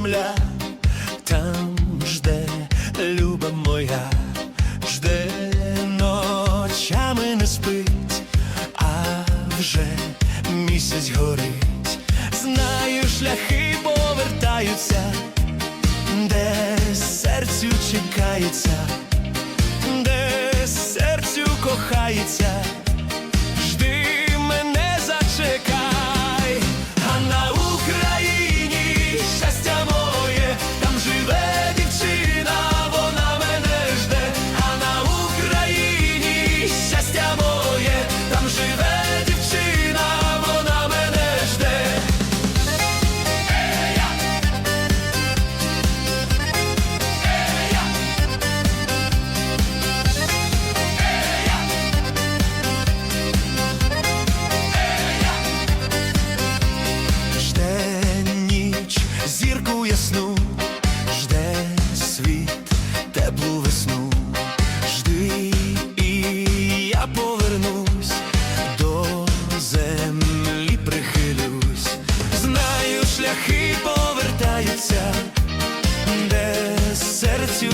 земля, там жде люба моя, жде ночами не спить, а вже місяць горить, знаю, шляхи повертаються, де серцю чекається.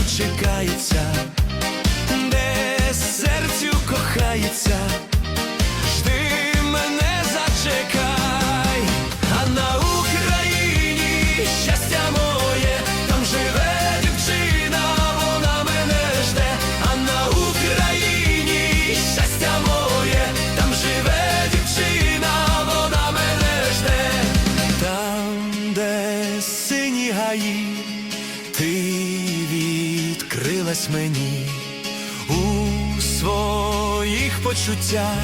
Чекається, де серцю кохається. Жди мене зачекай, а на Україні щастя моє, там живе дівчина, вона мене жде, а на Україні щастя моє, там живе дівчина, вона мене жде, там, де сині гаї, ти відкрилась мені у своїх почуттях,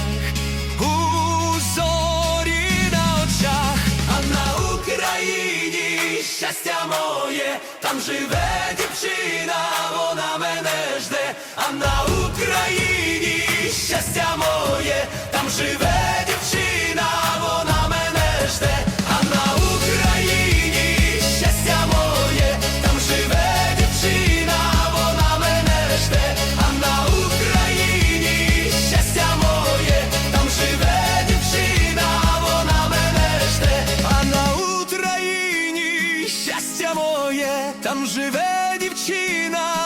у зорі на очах, а на Україні щастя моє, там живе дівчина, вона мене жде, а на Україні там живе дівчина,